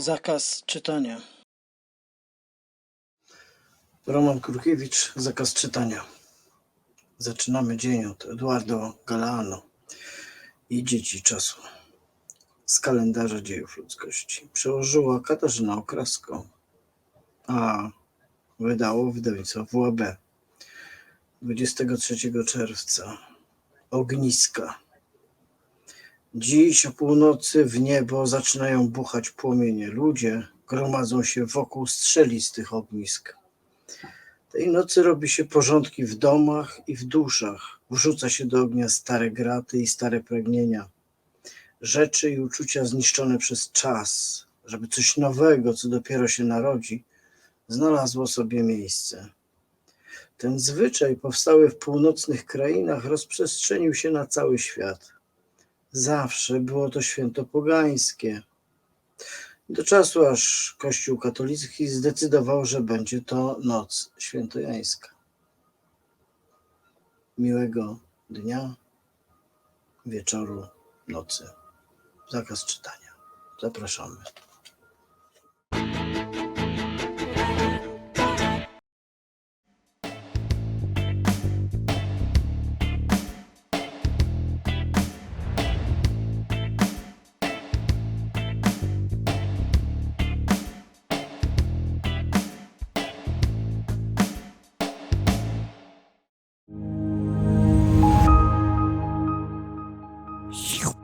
Zakaz czytania. Roman Kurkiewicz, zakaz czytania. Zaczynamy dzień od Eduardo Galeano i dzieci czasu z kalendarza dziejów ludzkości. Przełożyła Katarzyna Okrasko, a wydało wydawnictwo WAB 23 czerwca. Ogniska. Dziś o północy w niebo zaczynają buchać płomienie. Ludzie gromadzą się wokół strzelistych ognisk. Tej nocy robi się porządki w domach i w duszach. Wrzuca się do ognia stare graty i stare pragnienia. Rzeczy i uczucia zniszczone przez czas, żeby coś nowego, co dopiero się narodzi, znalazło sobie miejsce. Ten zwyczaj powstały w północnych krainach rozprzestrzenił się na cały świat. Zawsze było to święto pogańskie. Do czasu, aż Kościół katolicki zdecydował, że będzie to noc świętojańska. Miłego dnia, wieczoru, nocy. Zakaz czytania. Zapraszamy. Shoo.